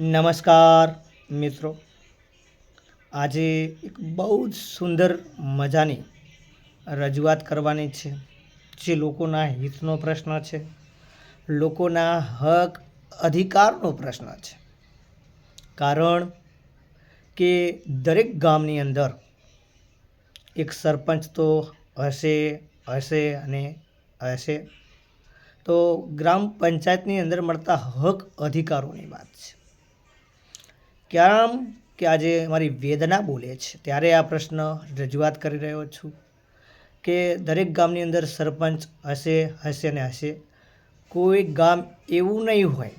નમસ્કાર, મિત્રો. આજે એક બહુ જ સુંદર મજાની રજૂઆત કરવાની છે, જે લોકોના હિતનો પ્રશ્ન છે, લોકોના હક અધિકારનો પ્રશ્ન છે. કારણ કે દરેક ગામની અંદર એક સરપંચ તો હશે હશે અને હશે. તો ગ્રામ પંચાયતની અંદર મળતા હક અધિકારોની વાત છે. કેમ કે આજે મારી વેદના બોલે છે? ત્યારે આ પ્રશ્ન રજૂઆત કરી રહ્યો છું કે દરેક ગામની અંદર સરપંચ હશે હશે ને હશે. કોઈ ગામ એવું નહીં હોય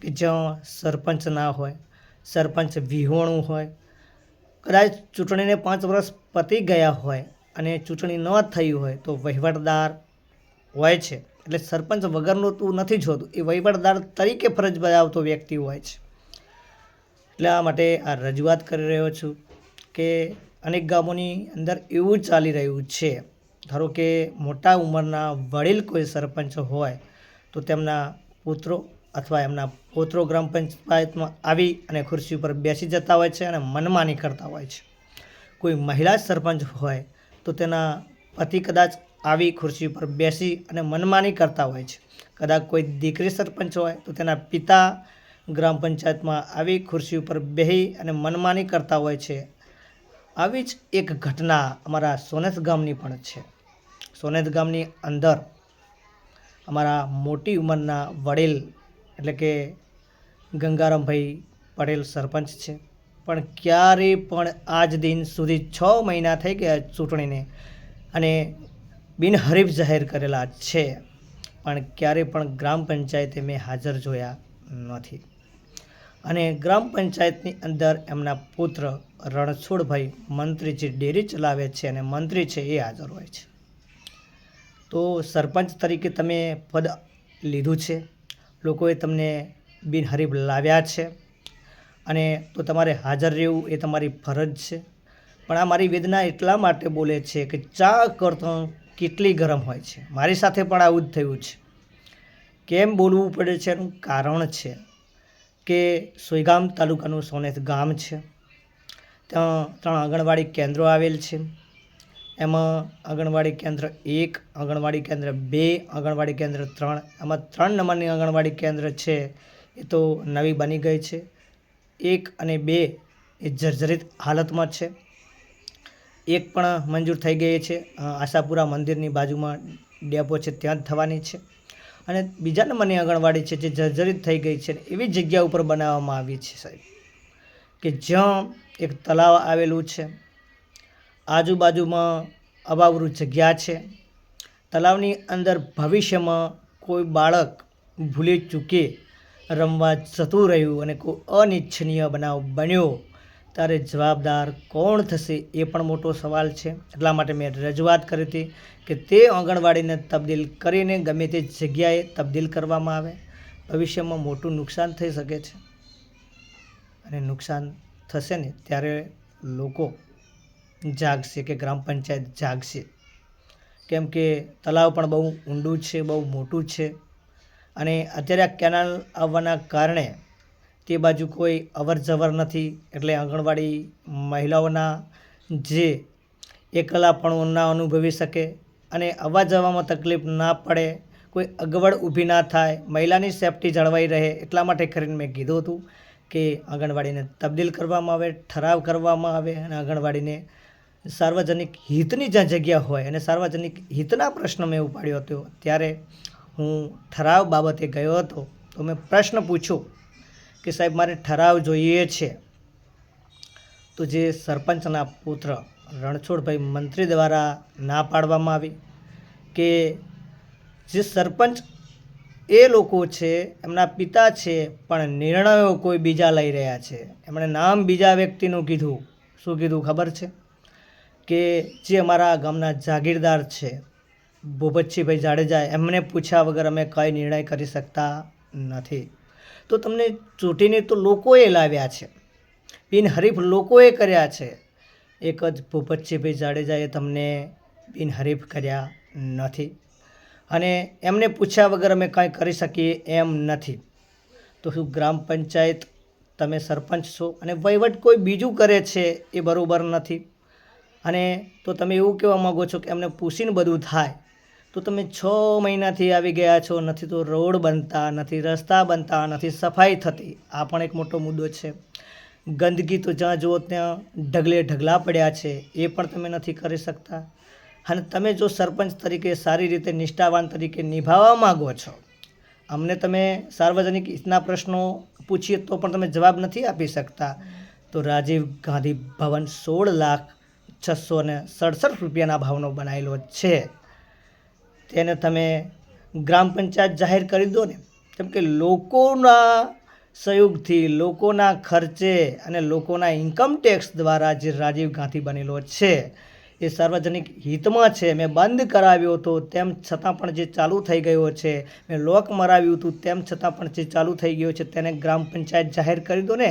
કે જ્યાં સરપંચ ના હોય, સરપંચ વિહોણું હોય. કદાચ ચૂંટણીને પાંચ વર્ષ પતી ગયા હોય અને ચૂંટણી ન થઈ હોય તો વહીવટદાર હોય છે. એટલે સરપંચ વગરનું તું નથી જોતું. એ વહીવટદાર તરીકે ફરજ બજાવતો વ્યક્તિ હોય છે. એટલા માટે આ રજૂઆત કરી રહ્યો છું કે અનેક ગામોની અંદર એવું ચાલી રહ્યું છે. ધારો કે મોટા ઉંમરના વડીલ કોઈ સરપંચ હોય, તો તેમના પુત્રો અથવા એમના પુત્રો ગ્રામ પંચાયતમાં આવી અને ખુરશી ઉપર બેસી જતા હોય છે અને મનમાની કરતા હોય છે. કોઈ મહિલા સરપંચ હોય, તો તેના પતિ કદાચ આવી ખુરશી ઉપર બેસી અને મનમાની કરતા હોય છે. કદાચ કોઈ દીકરી સરપંચ હોય, તો તેના પિતા ગ્રામ પંચાયતમાં આવી ખુરશી ઉપર બેહી અને મનમાની કરતા હોય છે. આવી જ એક ઘટના અમારા સોનેસ ગામની પણ છે. સોનેસ ગામની અંદર અમારા મોટી ઉંમરના વડીલ એટલે કે ગંગારામભાઈ પટેલ સરપંચ છે. પણ ક્યારે પણ આજ દિન સુધી છ મહિના થઈ ગયા ચૂંટણીને અને બિનહરીફ જાહેર કરેલા છે. પણ ક્યારે પણ ગ્રામ પંચાયતે મેં હાજર જોયા નથી. અને ગ્રામ પંચાયતની અંદર એમના પુત્ર રણછોડભાઈ મંત્રી જે ડેરી ચલાવે છે અને મંત્રી છે એ હાજર હોય છે. તો સરપંચ તરીકે તમે પદ લીધું છે. લોકોએ તમને બિનહરીફ લાવ્યા છે. અને તો તમારે હાજર રહેવું એ તમારી ફરજ છે. પણ આ મારી વેદના એટલા માટે બોલે છે કે ચા કરતો કેટલી ગરમ હોય છે. મારી સાથે પણ આવું જ થયું છે. કેમ બોલવું પડે છે એનું કારણ છે. કે સોયગામ તાલુકાનું સોનેત ગામ છે. ત્યાં ત્રણ આંગણવાડી કેન્દ્રો આવેલ છે. એમાં આંગણવાડી કેન્દ્ર એક, આંગણવાડી કેન્દ્ર બે, આંગણવાડી કેન્દ્ર ત્રણ. એમાં ત્રણ નંબરની આંગણવાડી કેન્દ્ર છે એ તો નવી બની ગઈ છે. એક અને બે એ જર્જરિત હાલતમાં છે. એક પણ મંજૂર થઈ ગઈ છે. આશાપુરા મંદિરની બાજુમાં ડેપો છે, ત્યાં જ થવાની છે. અને બીજા નંબરની આંગણવાડી છે જે જર્જરિત થઈ ગઈ છે એવી જગ્યા ઉપર બનાવવામાં આવી છે સાહેબ. કે જ્યાં એક તલાવ આવેલું છે, આજુબાજુમાં અભાવરૂ જગ્યા છે. તલાવની અંદર ભવિષ્યમાં કોઈ બાળક ભૂલી ચૂકે, રમવા જતું રહ્યું અને કોઈ અનિચ્છનીય બનાવ બન્યો ત્યારે જવાબદાર કોણ થશે એ પણ મોટો સવાલ છે. એટલા માટે મેં રજૂઆત કરી હતી કે તે આંગણવાડીને તબદીલ કરીને ગમે તે જગ્યાએ તબદીલ કરવામાં આવે. ભવિષ્યમાં મોટું નુકસાન થઈ શકે છે. અને નુકસાન થશે ને ત્યારે લોકો જાગશે કે ગ્રામ પંચાયત જાગશે. કેમ કે તલાવ પણ બહુ ઊંડું છે, બહુ મોટું છે. અને અત્યારે આ કેનાલ આવવાના કારણે તે બાજુ કોઈ અવર જવર નથી. એટલે આંગણવાડી મહિલાઓના જે એકલાપણું ના અનુભવી શકે અને આવવા જવામાં તકલીફ ના પડે, કોઈ અગવડ ઊભી ના થાય, મહિલાની સેફટી જળવાઈ રહે એટલા માટે કરીને મેં કીધું હતું કે આંગણવાડીને તબદીલ કરવામાં આવે, ઠરાવ કરવામાં આવે અને આંગણવાડીને સાર્વજનિક હિતની જ્યાં જગ્યા હોય અને સાર્વજનિક હિતના પ્રશ્ન મેં ઉપાડ્યો હતો. ત્યારે હું ઠરાવ બાબતે ગયો હતો. તો મેં પ્રશ્ન પૂછ્યો કે સાહેબ, મારે ઠરાવ જોઈએ છે. તો જે સરપંચના પુત્ર રણછોડભાઈ મંત્રી દ્વારા ના પાડવામાં આવી કે જે સરપંચ એ લોકો છે, એમના પિતા છે, પણ નિર્ણયો કોઈ બીજા લઈ રહ્યા છે. એમણે નામ બીજા વ્યક્તિનું કીધું. શું કીધું ખબર છે? કે જે અમારા ગામના જાગીરદાર છે ભૂપતસિંહભાઈ જાડેજા, એમને પૂછ્યા વગર અમે કંઈ નિર્ણય કરી શકતા નથી. તો તમને ચૂંટીને તો લોકોએ લાવ્યા છે. બિનહરીફ લોકોએ કર્યા છે. એક જ ભૂપતસિંહભાઈ જાડેજાએ તમને બિનહરીફ કર્યા નથી. અને એમને પૂછ્યા વગર અમે કાંઈ કરી શકીએ એમ નથી. તો શું ગ્રામ પંચાયત તમે સરપંચ છો અને વહીવટ કોઈ બીજું કરે છે એ બરાબર નથી. અને તો તમે એવું કહેવા માગો છો કે એમને પૂછીને બધું થાય. તો તમે છ મહિનાથી આવી ગયા છો, નથી તો રોડ બનતા નથી, રસ્તા બનતા નથી, સફાઈ થતી. આ પણ એક મોટો મુદ્દો છે. ગંદકી તો જ્યાં જુઓ ત્યાં ઢગલે ઢગલા પડ્યા છે, એ પણ તમે નથી કરી શકતા. અને તમે જો સરપંચ તરીકે સારી રીતે નિષ્ઠાવાન તરીકે નિભાવવા માગો છો, અમને તમે સાર્વજનિક હિતના પ્રશ્નો પૂછીએ તો પણ તમે જવાબ નથી આપી શકતા. તો રાજીવ ગાંધી ભવન સોળ લાખ છસો ને સડસઠ રૂપિયાના ભાવનો બનાવેલો છે. તેને તમે ગ્રામ પંચાયત જાહેર કરી દો ને, કેમ કે લોકોના સહયોગથી, લોકોના ખર્ચે અને લોકોના ઇન્કમ ટેક્સ દ્વારા જે રાજીવ ગાંધી બનેલો છે, એ સાર્વજનિક હિતમાં છે. મેં બંધ કરાવ્યો હતો, તેમ છતાં પણ જે ચાલુ થઈ ગયો છે, મેં લોક મરાવ્યું હતું, તેમ છતાં પણ જે ચાલુ થઈ ગયો છે, તેને ગ્રામ પંચાયત જાહેર કરી દો ને,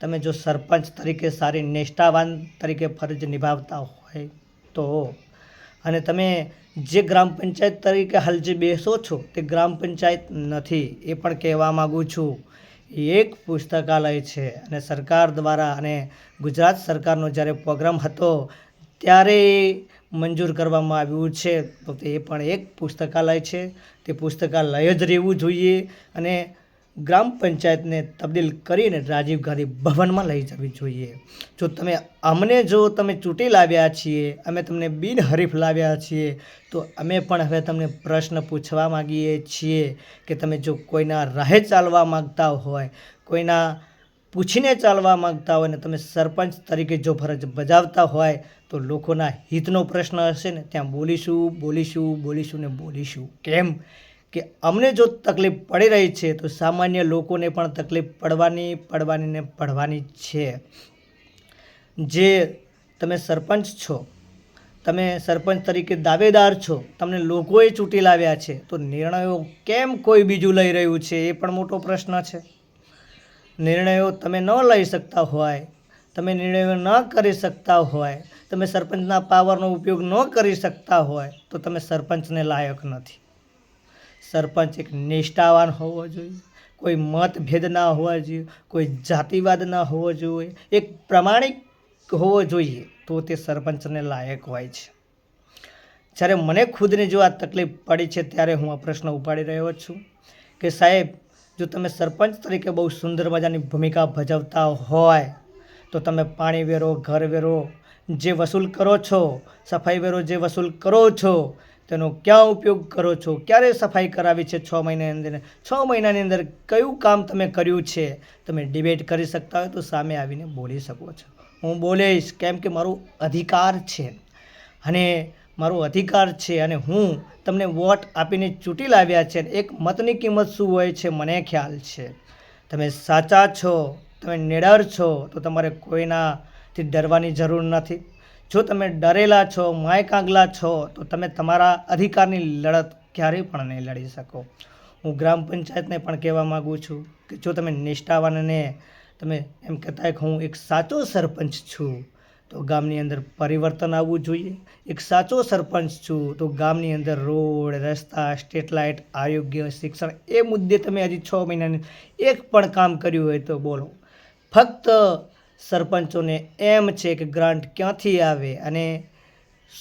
તમે જો સરપંચ તરીકે સારી, નિષ્ઠાવાન તરીકે ફરજ નિભાવતા હોય તો અને તમે જે ગ્રામ પંચાયત તરીકે હાલ જે બેસો છો, તે ગ્રામ પંચાયત નથી, એ પણ કહેવા માગું છું. એ એક પુસ્તકાલય છે અને સરકાર દ્વારા અને ગુજરાત સરકારનો જ્યારે પ્રોગ્રામ હતો, ત્યારે મંજૂર કરવામાં આવ્યું છે. તો તે પણ એક પુસ્તકાલય છે. તે પુસ્તકાલય જ રહેવું જોઈએ અને ગ્રામ પંચાયતને તબદીલ કરીને રાજીવ ગાંધી ભવનમાં લઈ જવી જોઈએ. જો તમે અમને જો તમે ચૂંટી લાવ્યા છીએ, અમે તમને બિનહરીફ લાવ્યા છીએ, તો અમે પણ હવે તમને પ્રશ્ન પૂછવા માગીએ છીએ કે તમે જો કોઈના રાહે ચાલવા માગતા હોય, કોઈના પૂછીને ચાલવા માગતા હોય ને તમે સરપંચ તરીકે જો ફરજ બજાવતા હોય, તો લોકોના હિતનો પ્રશ્ન હશે ને. ત્યાં બોલીશું બોલીશું બોલીશું ને બોલીશું. કેમ? કે અમને જો તકલીફ પડી રહી છે, તો સામાન્ય લોકોને પણ તકલીફ પડવાની પડવાની ને પડવાની છે. જે તમે સરપંચ છો, તમે સરપંચ તરીકે દાવેદાર છો, તમને લોકોએ ચૂંટી લાવ્યા છે, તો નિર્ણયો કેમ કોઈ બીજું લઈ રહ્યું છે, એ પણ મોટો પ્રશ્ન છે. નિર્ણયો તમે ન લઈ શકતા હોય, તમે નિર્ણયો ન કરી શકતા હોય, તમે સરપંચના પાવરનો ઉપયોગ ન કરી શકતા હોય, તો તમે સરપંચને લાયક નથી. સરપંચ એક નિષ્ઠાવાન હોવો જોઈએ. કોઈ મતભેદ ના હોવા જોઈએ, કોઈ જાતિવાદ ના હોવો જોઈએ. એક પ્રમાણિક હોવો જોઈએ તો તે સરપંચને લાયક હોય છે. જ્યારે મને ખુદને જો આ તકલીફ પડી છે ત્યારે હું આ પ્રશ્ન ઉપાડી રહ્યો છું કે સાહેબ, જો તમે સરપંચ તરીકે બહુ સુંદર મજાની ભૂમિકા ભજવતા હોય, તો તમે પાણી વેરો, ઘર વેરો જે વસૂલ કરો છો, સફાઈ વેરો જે વસૂલ કરો છો તેનો ક્યાં ઉપયોગ કરો છો? ક્યારે સફાઈ કરાવી છે છ મહિનાની અંદર? છ મહિનાની અંદર કયું કામ તમે કર્યું છે? તમે ડિબેટ કરી શકતા હોય તો સામે આવીને બોલી શકો છો. હું બોલીશ કેમ કે મારો અધિકાર છે. અને મારો અધિકાર છે અને હું તમને વોટ આપીને ચૂંટી લાવ્યા છે એક મતની કિંમત શું હોય છે મને ખ્યાલ છે. તમે સાચા છો, તમે નિડર છો, તો તમારે કોઈનાથી ડરવાની જરૂર નથી. જો તમે ડરેલા છો, માયકાંગલા છો, તો તમે તમારા અધિકારની લડત ક્યારેય પણ નહીં લડી શકો. હું ગ્રામ પંચાયતને પણ કહેવા માગું છું કે જો તમે નિષ્ઠાવાન અને તમે એમ કહેતા કે હું એક સાચો સરપંચ છું, તો ગામની અંદર પરિવર્તન આવવું જોઈએ. એક સાચો સરપંચ છું, તો ગામની અંદર રોડ, રસ્તા, સ્ટ્રીટ લાઇટ, આરોગ્ય, શિક્ષણ એ મુદ્દે તમે હજી છ મહિનાની એક પણ કામ કર્યું હોય તો બોલો. ફક્ત સરપંચોને એમ છે કે ગ્રાન્ટ ક્યાંથી આવે અને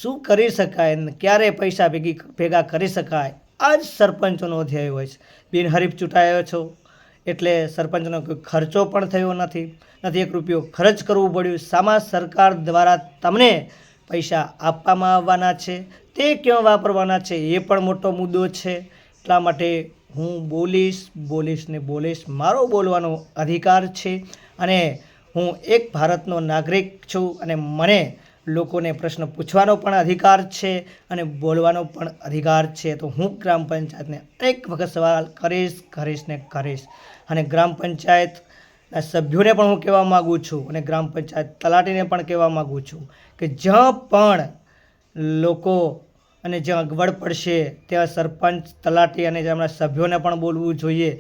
શું કરી શકાય ક્યારે પૈસા ભેગી ભેગા કરી શકાય આ જ સરપંચોનો ધ્યેય હોય છે. બિનહરીફ ચૂંટાયો છો એટલે સરપંચનો કોઈ ખર્ચો પણ થયો નથી. નથી એક રૂપિયો ખર્ચ કરવું પડ્યું. સામા સરકાર દ્વારા તમને પૈસા આપવામાં આવવાના છે. તે ક્યાં વાપરવાના છે એ પણ મોટો મુદ્દો છે. એટલા માટે હું બોલીશ બોલીશ ને બોલીશ. મારો બોલવાનો અધિકાર છે અને હું એક ભારતનો નાગરિક છું અને મને લોકોને પ્રશ્ન પૂછવાનો પણ અધિકાર છે અને બોલવાનો પણ અધિકાર છે. તો હું ગ્રામ પંચાયતને એક વખત સવાલ કરીશ કરીશ ને કરીશ. અને ગ્રામ પંચાયતના સભ્યોને પણ હું કહેવા માગું છું અને ગ્રામ પંચાયત તલાટીને પણ કહેવા માગું છું કે જ્યાં પણ લોકો અને જ્યાં અગવડ પડશે, ત્યાં સરપંચ, તલાટી અને તેમના સભ્યોને પણ બોલવું જોઈએ.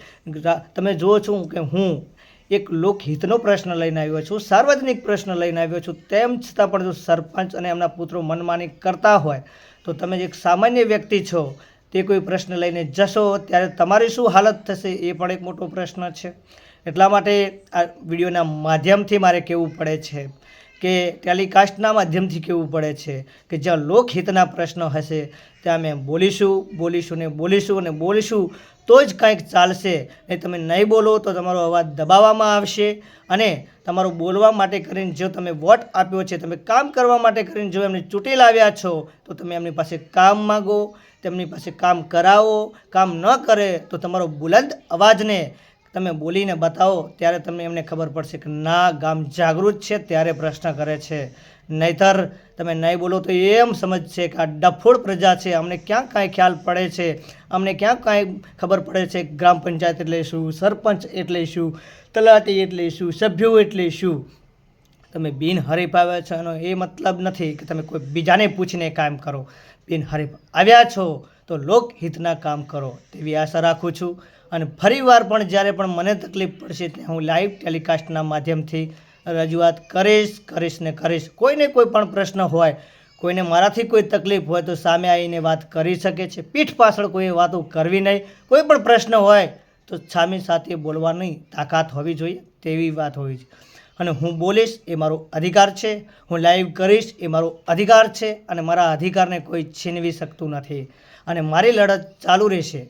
તમે જુઓ છો કે હું એક લોકહિતનો પ્રશ્ન લઈને આવ્યો છું, સાર્વજનિક પ્રશ્ન લઈને આવ્યો છું. તેમ છતાં પણ જો સરપંચ અને એમના પુત્રો મનમાની કરતા હોય, તો તમે એક સામાન્ય વ્યક્તિ છો, તે કોઈ પ્રશ્ન લઈને જશો, ત્યારે તમારી શું હાલત થશે એ પણ એક મોટો પ્રશ્ન છે. એટલા માટે આ વિડીયોના માધ્યમથી મારે કહેવું પડે છે કે ટેલિકાસ્ટના માધ્યમથી કહેવું પડે છે કે જ્યાં લોકહિતના પ્રશ્નો હશે, ત્યાં અમે બોલીશું બોલીશું ને બોલીશું અને બોલીશું. તો જ કાંઈક ચાલશે. નહીં તમે નહીં બોલો તો તમારો અવાજ દબાવવામાં આવશે અને તમારું બોલવા માટે કરીને જો તમે વોટ આપ્યો છે, તમે કામ કરવા માટે કરીને જો એમને ચૂંટી લાવ્યા છો, તો તમે એમની પાસે કામ માગો, તેમની પાસે કામ કરાવો, કામ ન કરે તો તમારો બુલંદ અવાજને તમે બોલીને બતાવો, ત્યારે તમને એમને ખબર પડશે કે ના, ગામ જાગૃત છે, ત્યારે પ્રશ્ન કરે છે. નહીતર તમે નહીં બોલો તો એમ સમજશે કે આ ડફોડ પ્રજા છે. અમને ક્યાં કાંઈ ખ્યાલ પડે છે? અમને ક્યાં કાંઈ ખબર પડે છે? ગ્રામ પંચાયત એટલે શું? સરપંચ એટલે શું? તલાટી એટલે શું? સભ્યો એટલે શું? તમે બિન હરીફ આવ્યા છો એનો એ મતલબ નથી કે તમે કોઈ બીજાને પૂછીને કામ કરો. બિન હરીફ આવ્યા છો તો લોકહિતના કામ કરો. તેવી આશા રાખું છું. અને ફરીવાર પણ જ્યારે પણ મને તકલીફ પડશે ત્યારે હું લાઈવ ટેલિકાસ્ટના માધ્યમથી રજૂઆત કરીશ કરીશ ને કરીશ. કોઈને કોઈ પણ પ્રશ્ન હોય, કોઈને મારાથી કોઈ તકલીફ હોય તો સામે આવીને વાત કરી શકે છે. પીઠ પાછળ કોઈ વાતો કરવી નહીં. કોઈ પણ પ્રશ્ન હોય તો સામે સાથે બોલવાની તાકાત હોવી જોઈએ, તેવી વાત હોવી જોઈએ. અને હું બોલીશ એ મારો અધિકાર છે. હું લાઈવ કરીશ એ મારો અધિકાર છે અને મારા અધિકારને કોઈ છીનવી શકતું નથી. અને મારી લડત ચાલુ રહેશે.